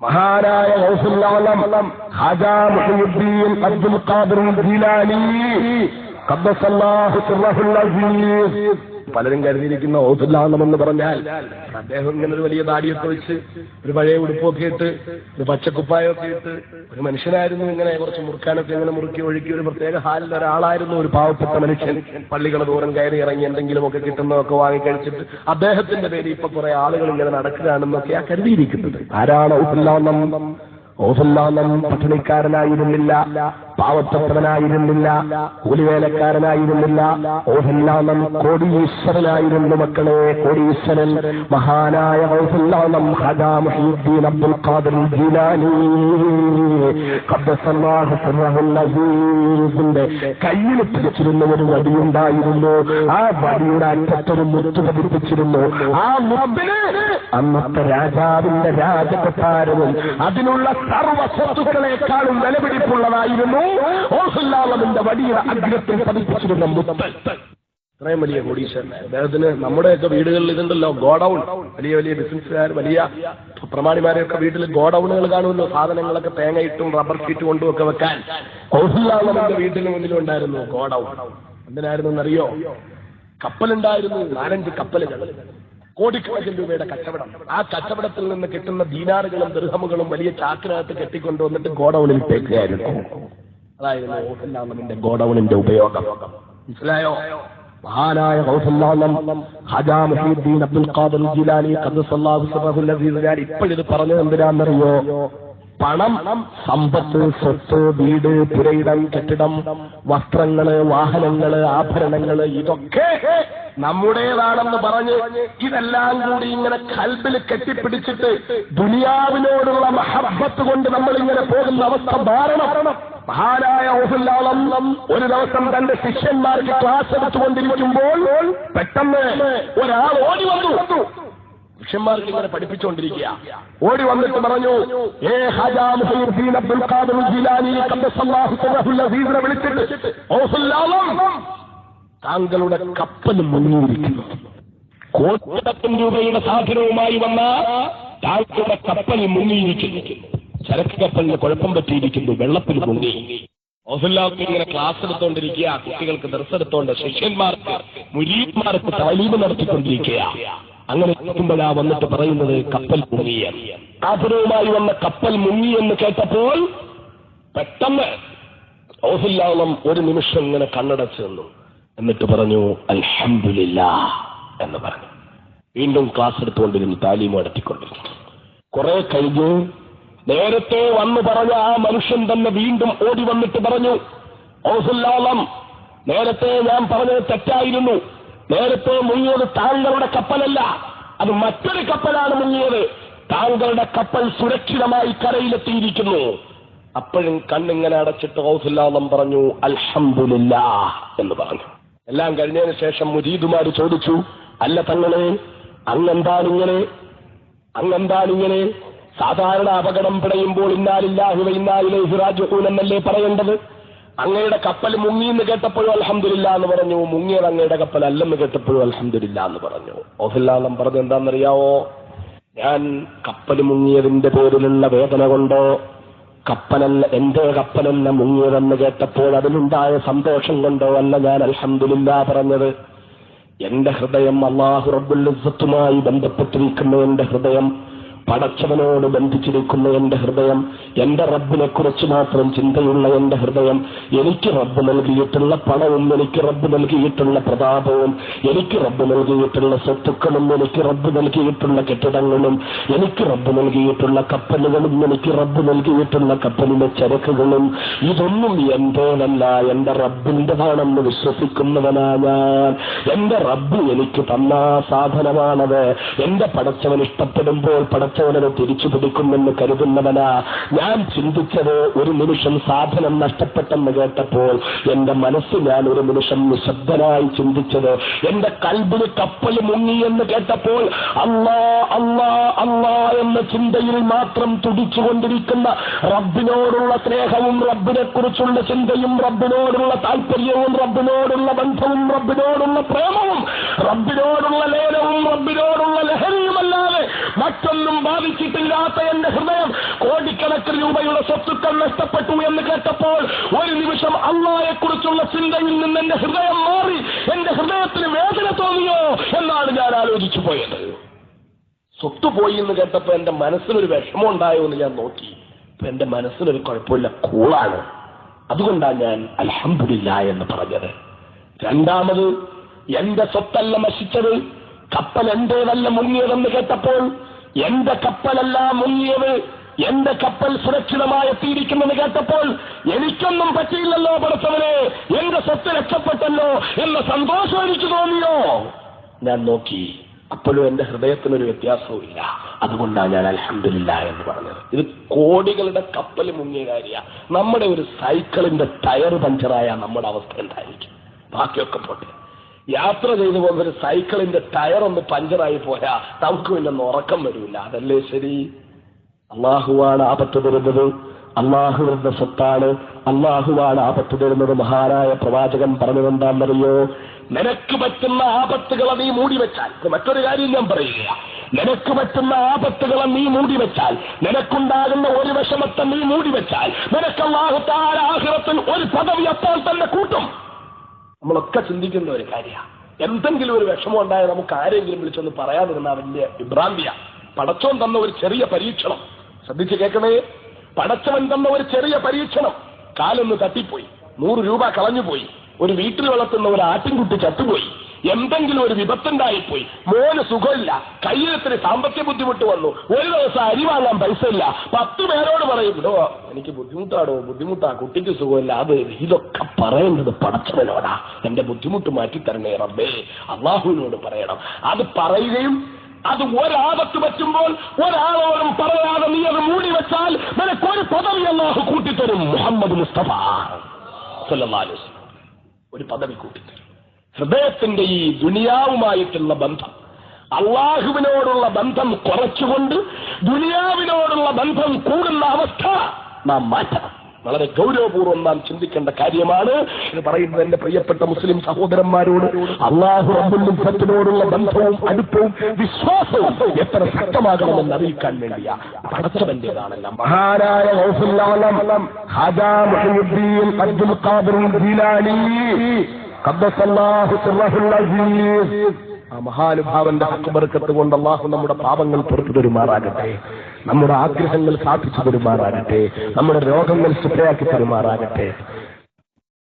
മഹാനായ ഗൗസുല്ലാളം Khaja Muhiyuddin Abdul Qadir Jilani ഖദ്ദസല്ലാഹു സിർറഹുൽ അസീസ് പലരും കരുതിയിരിക്കുന്ന ഓസുല്ലാളം എന്ന് പറഞ്ഞാൽ അദ്ദേഹം ഇങ്ങനെ ഒരു വലിയ താടിയൊക്കെ വെച്ച് ഒരു പഴയ ഉടുപ്പൊക്കെ ഇട്ട് ഒരു പച്ചക്കുപ്പായൊക്കെ ഇട്ട് ഒരു മനുഷ്യനായിരുന്നു ഇങ്ങനെ കുറച്ച് മുറുക്കാനൊക്കെ ഇങ്ങനെ മുറുക്കി ഒഴുക്കി ഒരു പ്രത്യേക ഹാലിൽ ഒരാളായിരുന്നു ഒരു പാവപ്പെട്ട മനുഷ്യൻ. പള്ളികൾ ദൂരം കയറി ഇറങ്ങി എന്തെങ്കിലുമൊക്കെ കിട്ടുന്നതൊക്കെ വാങ്ങിക്കഴിച്ചിട്ട് അദ്ദേഹത്തിന്റെ പേര് ഇപ്പൊ കുറെ ആളുകൾ ഇങ്ങനെ നടക്കുകയാണെന്നൊക്കെയാ കരുതിയിരിക്കുന്നത്. ആരാണ് ഔസുല്ലാളം ഓസുല്ലാളം പട്ടിണിക്കാരനായിരുന്നില്ല. പാവപ്പെട്ടവനായിരുന്നില്ല കൂലിവേലക്കാരനായിരുന്നില്ല ഓഹല്ലാളം കോടീശ്വരനായിരുന്നു മക്കളെ കോടീശ്വരൻ മഹാനായ അബ്ദുൽ ഖാദിർ കയ്യിൽ പിടിച്ചിരുന്ന ഒരു വടിയുണ്ടായിരുന്നു ആ വടിയുടെ അറ്റത്തൊരു മുത്തു പതിപ്പിച്ചിരുന്നു. ആ മുത്തിന് അന്നത്തെ രാജാവിന്റെ രാജകൊട്ടാരവും അതിനുള്ള സർവസ്വത്തുക്കളെക്കാളും വിലപിടിപ്പുള്ളതായിരുന്നു. ഓഹുല്ലാളമിന്റെ വലിയ അഗ്രത്തിൽ പതിപ്പിച്ചിരുന്ന മുത്ത് ഇത്രയും വലിയ കോടീശ്വരൻ അദ്ദേഹത്തിന് നമ്മുടെയൊക്കെ വീടുകളിൽ ഇതുണ്ടല്ലോ ഗോഡൌൺ. വലിയ വലിയ ബിസിനസ്സുകാർ വലിയ പ്രമാണിമാരെയൊക്കെ വീട്ടിൽ ഗോഡൌണുകൾ കാണുമല്ലോ സാധനങ്ങളൊക്കെ തേങ്ങയിട്ടും റബ്ബർ ഷീറ്റ് കൊണ്ടും ഒക്കെ വെക്കാൻ. ഓഹുല്ലാളമിന്റെ വീട്ടിന് മുന്നിൽ ഉണ്ടായിരുന്നു ഗോഡൌൺ. എന്തിനായിരുന്നു എന്നറിയോ? കപ്പലുണ്ടായിരുന്നു നാലഞ്ച് കപ്പലുകൾ. കോടിക്കണക്കിന് രൂപയുടെ കച്ചവടം. ആ കച്ചവടത്തിൽ നിന്ന് കിട്ടുന്ന ദീനാറുകളും ദൃഹമുകളും വലിയ ചാക്കിനകത്ത് കെട്ടിക്കൊണ്ടുവന്നിട്ട് ഗോഡൌണിൽ തേക്കുകയായിരുന്നു. അതായിരുന്നു ഓസല്ലാമിന്റെ ഗോഡൌണിന്റെ ഉപയോഗം. മനസ്സിലായോ? മഹാനായ Khaja Muhiyuddin Abdul Qadir Jilani ഇപ്പോഴിത് പറഞ്ഞത് എന്തിനാണെന്നറിയോ? പണം സമ്പത്ത് സ്വത്ത് വീട് പുരയിടം കെട്ടിടം വസ്ത്രങ്ങൾ വാഹനങ്ങൾ ആഭരണങ്ങൾ ഇതൊക്കെ നമ്മുടേതാണെന്ന് പറഞ്ഞ് ഇതെല്ലാം കൂടി ഇങ്ങനെ കൽബിൽ കെട്ടിപ്പിടിച്ചിട്ട് ദുനിയാവിനോടുള്ള മഹബത്ത് കൊണ്ട് നമ്മൾ ഇങ്ങനെ പോകുന്ന അവസ്ഥ മാറണം മഹാനായ ഓഹുല്ലാളം ഒരു ദിവസം തന്റെ ശിഷ്യന്മാർക്ക് ക്ലാസ് എടുത്തുകൊണ്ടിരിക്കുമ്പോൾ പെട്ടെന്ന് ഒരാൾ ഓടി വന്നു. ശിഷ്യന്മാർക്ക് ഇങ്ങനെ പഠിപ്പിച്ചുകൊണ്ടിരിക്കുക. ഓടി വന്നിട്ട് പറഞ്ഞു ഏ ഹജാം അബ്ദുൽ ഖാദിർ ജിലാനി വിളിച്ചിട്ട് താങ്കളുടെ കപ്പൽ മുങ്ങിയിരിക്കുന്നു കോടിക്കണക്കിന് രൂപയുടെ സാധനവുമായി വന്ന താങ്കളുടെ കപ്പൽ മുങ്ങിയിരിക്കുന്നു ചരക്ക് കപ്പലിന് കുഴപ്പം പറ്റിയിരിക്കുന്നു. വെള്ളത്തിൽ പൊങ്ങി ഓഫില്ലാർക്ക് ഇങ്ങനെ ക്ലാസ് എടുത്തോണ്ടിരിക്കുക കുട്ടികൾക്ക് ദർസ് എടുത്തോണ്ട് ശിഷ്യന്മാർക്ക് മുരീന്മാർക്ക് താലീമ് നടത്തിക്കൊണ്ടിരിക്കുക. അങ്ങനെ എത്തുമ്പോഴാ വന്നിട്ട് പറയുന്നത് കപ്പൽ മുങ്ങിയ സാധനവുമായി വന്ന കപ്പൽ മുങ്ങി എന്ന് കേട്ടപ്പോൾ പെട്ടെന്ന് ഓഫില്ലാളം ഒരു നിമിഷം ഇങ്ങനെ കണ്ണടച്ചു നിന്നു. എന്നിട്ട് പറഞ്ഞു അൽഹംദുലില്ല എന്ന് പറഞ്ഞു. വീണ്ടും ക്ലാസ് എടുത്തുകൊണ്ടിരുന്നു താലീമ് നടത്തിക്കൊണ്ടിരുന്നു. കുറെ കഴിഞ്ഞു നേരത്തെ വന്നു പറഞ്ഞ ആ മനുഷ്യൻ തന്നെ വീണ്ടും ഓടി വന്നിട്ട് പറഞ്ഞു ഓസുല്ലാളം നേരത്തെ ഞാൻ പറഞ്ഞത് തെറ്റായിരുന്നു. നേരത്തെ മുങ്ങിയത് താങ്കളുടെ കപ്പലല്ല അത് മറ്റൊരു കപ്പലാണ് മുങ്ങിയത്. താങ്കളുടെ കപ്പൽ സുരക്ഷിതമായി കരയിലെത്തിയിരിക്കുന്നു. അപ്പോഴും കണ്ണിങ്ങനെ അടച്ചിട്ട് ഔസുല്ലാളം പറഞ്ഞു അൽഹംദുലില്ല എന്ന് പറഞ്ഞു. എല്ലാം കഴിഞ്ഞതിന് ശേഷം മുരീദുമാര് ചോദിച്ചു അല്ല തങ്ങളെ അങ്ങെന്താണിങ്ങനെ? അങ്ങെന്താണിങ്ങനെ? സാധാരണ അപകടം പിടയുമ്പോൾ ഇന്നാലില്ലാഹുവ ഇന്നാലിലേഹി റാജിഊൻ എന്നല്ലേ പറയേണ്ടത്? അങ്ങയുടെ കപ്പൽ മുങ്ങി എന്ന് കേട്ടപ്പോഴും അലഹമില്ല എന്ന് പറഞ്ഞു. മുങ്ങിയത് അങ്ങയുടെ കപ്പൽ അല്ലെന്ന് കേട്ടപ്പോഴും അലഹമില്ല എന്ന് പറഞ്ഞു. ഓഫില്ലാളം പറഞ്ഞത് എന്താണെന്നറിയാവോ? ഞാൻ കപ്പൽ മുങ്ങിയതിന്റെ പേരിലുള്ള വേദന കൊണ്ടോ കപ്പലല്ല എന്റെ കപ്പലല്ല മുങ്ങിയതെന്ന് കേട്ടപ്പോൾ അതിലുണ്ടായ സന്തോഷം കൊണ്ടോ അല്ല ഞാൻ അലഹമില്ല പറഞ്ഞത്. എന്റെ ഹൃദയം അള്ളാഹു ഇസ്സത്തുമായി ബന്ധപ്പെട്ടിരിക്കുന്ന. എന്റെ ഹൃദയം പടച്ചവനോട് ബന്ധിച്ചിരിക്കുന്ന എന്റെ ഹൃദയം. എന്റെ റബ്ബിനെ കുറിച്ച് മാത്രം ചിന്തയുള്ള എന്റെ ഹൃദയം. എനിക്ക് റബ്ബ് നൽകിയിട്ടുള്ള പണവും എനിക്ക് റബ്ബ് നൽകിയിട്ടുള്ള പ്രതാപവും എനിക്ക് റബ്ബ് നൽകിയിട്ടുള്ള സ്വത്തുക്കളും എനിക്ക് റബ്ബ് നൽകിയിട്ടുള്ള കെട്ടിടങ്ങളും എനിക്ക് റബ്ബ് നൽകിയിട്ടുള്ള കപ്പലുകളും എനിക്ക് റബ്ബ് നൽകിയിട്ടുള്ള കപ്പലിലെ ചരക്കുകളും. ഇതൊന്നും എന്റേതല്ല. എന്റെ റബ്ബിന്റെതാണെന്ന് വിശ്വസിക്കുന്നവനാ ഞാൻ. എന്റെ റബ്ബ് എനിക്ക് തന്ന സാധനമാണത്. എന്റെ പടച്ചവൻ ഇഷ്ടപ്പെടുമ്പോൾ പടച്ചവനെ തിരിച്ചു പിടിക്കുമെന്ന് കരുതുന്നവനാ. ഞാൻ ചിന്തിച്ചത് ഒരു നിമിഷം സാധനം നഷ്ടപ്പെട്ടെന്ന് കേട്ടപ്പോൾ എന്റെ മനസ്സ് ഞാൻ ഒരു നിമിഷം നിശബ്ദനായി ചിന്തിച്ചത്. എന്റെ കൽബിന് കപ്പൽ മുങ്ങി എന്ന് കേട്ടപ്പോൾ അള്ളാ അള്ളാ അള്ളാ എന്ന ചിന്തയിൽ മാത്രം തുടിച്ചുകൊണ്ടിരിക്കുന്ന റബ്ബിനോടുള്ള സ്നേഹവും റബ്ബിനെ കുറിച്ചുള്ള ചിന്തയും റബ്ബിനോടുള്ള താല്പര്യവും റബ്ബിനോടുള്ള ബന്ധവും റബ്ബിനോടുള്ള പ്രേമവും റബ്ബിനോടുള്ള മറ്റൊന്നും ബാധിച്ചിട്ടില്ലാത്ത എന്റെ ഹൃദയം കോടിക്കണക്കിന് രൂപയുടെ സ്വത്തുക്കൾ നഷ്ടപ്പെട്ടു എന്ന് കേട്ടപ്പോൾ ഒരു നിമിഷം അള്ളായെ കുറിച്ചുള്ള ചിന്തയിൽ നിന്ന് എന്റെ ഹൃദയം മാറി എന്റെ ഹൃദയത്തിന് വേദന തോന്നിയോ എന്നാണ് ഞാൻ ആലോചിച്ചു പോയത്. സ്വത്ത് പോയി എന്ന് കേട്ടപ്പോ എന്റെ മനസ്സിനൊരു വിഷമം ഉണ്ടായോ എന്ന് ഞാൻ നോക്കി. എന്റെ മനസ്സിനൊരു കുഴപ്പമില്ല കൂളാണ്. അതുകൊണ്ടാണ് ഞാൻ അലഹമില്ല എന്ന് പറഞ്ഞത്. രണ്ടാമത് എന്റെ സ്വത്തല്ല നശിച്ചത്. കപ്പൽ എന്റേതല്ല മുങ്ങിയതെന്ന് കേട്ടപ്പോൾ എന്റെ കപ്പലല്ല മുങ്ങിയത് എന്റെ കപ്പൽ സുരക്ഷിതമായി എത്തിയിരിക്കുമെന്ന് കേട്ടപ്പോൾ എനിക്കൊന്നും പറ്റിയില്ലല്ലോ പഠിച്ചവനെ എന്റെ സ്വത്ത് രക്ഷപ്പെട്ടല്ലോ എന്ന സന്തോഷം എനിക്ക് തോന്നിയോ? ഞാൻ നോക്കി അപ്പോഴും എന്റെ ഹൃദയത്തിനൊരു വ്യത്യാസവും ഇല്ല. അതുകൊണ്ടാണ് ഞാൻ അലഹമില്ല എന്ന് പറഞ്ഞത്. ഇത് കോടികളുടെ കപ്പൽ മുങ്ങിയ കാര്യ. നമ്മുടെ ഒരു സൈക്കിളിന്റെ ടയർ പഞ്ചറായ നമ്മുടെ അവസ്ഥ എന്തായിരിക്കും? ബാക്കിയൊക്കെ പോട്ടെ. യാത്ര ചെയ്തു പോകുന്ന ഒരു സൈക്കിളിന്റെ ടയർ ഒന്ന് പഞ്ചറായി പോയാ നമുക്ക് പിന്നെ ഉറക്കം വരില്ല അതല്ലേ ശരി? അള്ളാഹുവാണ് ആപത്ത് തരുന്നത്. അള്ളാഹുവിന്റെ സ്വത്താണ്. അള്ളാഹുവാണ് ആപത്ത് തരുന്നത്. മഹാനായ പ്രവാചകൻ പറഞ്ഞതെന്താണെന്നറിയോ? നിനക്ക് പറ്റുന്ന ആപത്തുകളെ നീ മൂടി വെച്ചാൽ മറ്റൊരു കാര്യം ഞാൻ പറയുക നിനക്ക് പറ്റുന്ന ആപത്തുകളെ നീ മൂടി വെച്ചാൽ നിനക്കുണ്ടാകുന്ന ഒരു വിഷമത്തെ നീ മൂടി വെച്ചാൽ നിനക്ക് അള്ളാഹു ആഹ്റത്തിൽ ഒരു പദവി അപ്പോൾ തന്നെ കൂട്ടും. നമ്മളൊക്കെ ചിന്തിക്കുന്ന ഒരു കാര്യമാണ് എന്തെങ്കിലും ഒരു വിഷമം ഉണ്ടായാൽ നമുക്ക് ആരെങ്കിലും വിളിച്ചൊന്ന് പറയാതിരുന്ന വലിയ വിഭ്രാന്തിയ. പടച്ചോൻ തന്ന ഒരു ചെറിയ പരീക്ഷണം. ശ്രദ്ധിച്ച് കേൾക്കണേ. പടച്ചവൻ തന്ന ഒരു ചെറിയ പരീക്ഷണം. കാലൊന്ന് തട്ടിപ്പോയി. നൂറ് രൂപ കളഞ്ഞുപോയി. ഒരു വീട്ടിൽ വളർത്തുന്ന ഒരു ആട്ടിൻകുട്ടി ചത്തുപോയി. എന്തെങ്കിലും ഒരു വിപത്തുണ്ടായിപ്പോയി. മോന് സുഖമില്ല. കയ്യിലെത്തിന് സാമ്പത്തിക ബുദ്ധിമുട്ട് വന്നു. ഒരു ദിവസം അരി വാങ്ങാൻ പൈസ ഇല്ല. പത്ത് പേരോട് പറയും ഇടോ എനിക്ക് ബുദ്ധിമുട്ടാടോ ബുദ്ധിമുട്ടാ കുട്ടിക്ക് സുഖമില്ല. അത് ഇതൊക്കെ പറയേണ്ടത് പടച്ചവനോടാ. എന്റെ ബുദ്ധിമുട്ട് മാറ്റി തരണേ റബ്ബേ. അള്ളാഹുവിനോട് പറയണം. അത് പറയുകയും അത് ഒരാപത്ത് പറ്റുമ്പോൾ ഒരാളോടും പറയാതെ നീ അത് മൂടി വെച്ചാൽ നിനക്കൊരു പദവി അള്ളാഹു കൂട്ടിത്തരും. മുഹമ്മദ് മുസ്തഫ. അലൈഹി ഒരു പദവി കൂട്ടിത്തരും. ഹൃദയത്തിന്റെ ഈ ദുനിയാവുമായിട്ടുള്ള ബന്ധം. അള്ളാഹുവിനോടുള്ള ബന്ധം കുറച്ചുകൊണ്ട് ദുനിയാവിനോടുള്ള ബന്ധം കൂടുന്ന അവസ്ഥ നാം മാറ്റണം. വളരെ ഗൗരവപൂർവം നാം ചിന്തിക്കേണ്ട കാര്യമാണ് എന്ന് പറയുന്നത് എന്റെ പ്രിയപ്പെട്ട മുസ്ലിം സഹോദരന്മാരോട്. അള്ളാഹു റബ്ബുല്ലിനോടുള്ള ബന്ധവും അടുപ്പവും വിശ്വാസവും എത്ര ശക്തമാകണമെന്ന് അറിയിക്കാൻ വേണ്ടിയാ. പടച്ചവന്റേതാണല്ല മഹാനായ അബ്ദുൽ ഖാദിർ ആ മഹാനുഭാവന്റെ അക്ബർക്കത്ത് കൊണ്ട് അള്ളാഹു നമ്മുടെ പാപങ്ങൾ പുറത്തു തരുമാറാകട്ടെ. നമ്മുടെ ആഗ്രഹങ്ങൾ സാധിച്ചു തരുമാറാകട്ടെ. നമ്മുടെ രോഗങ്ങൾ ശുദ്ധയാക്കി തരുമാറാകട്ടെ.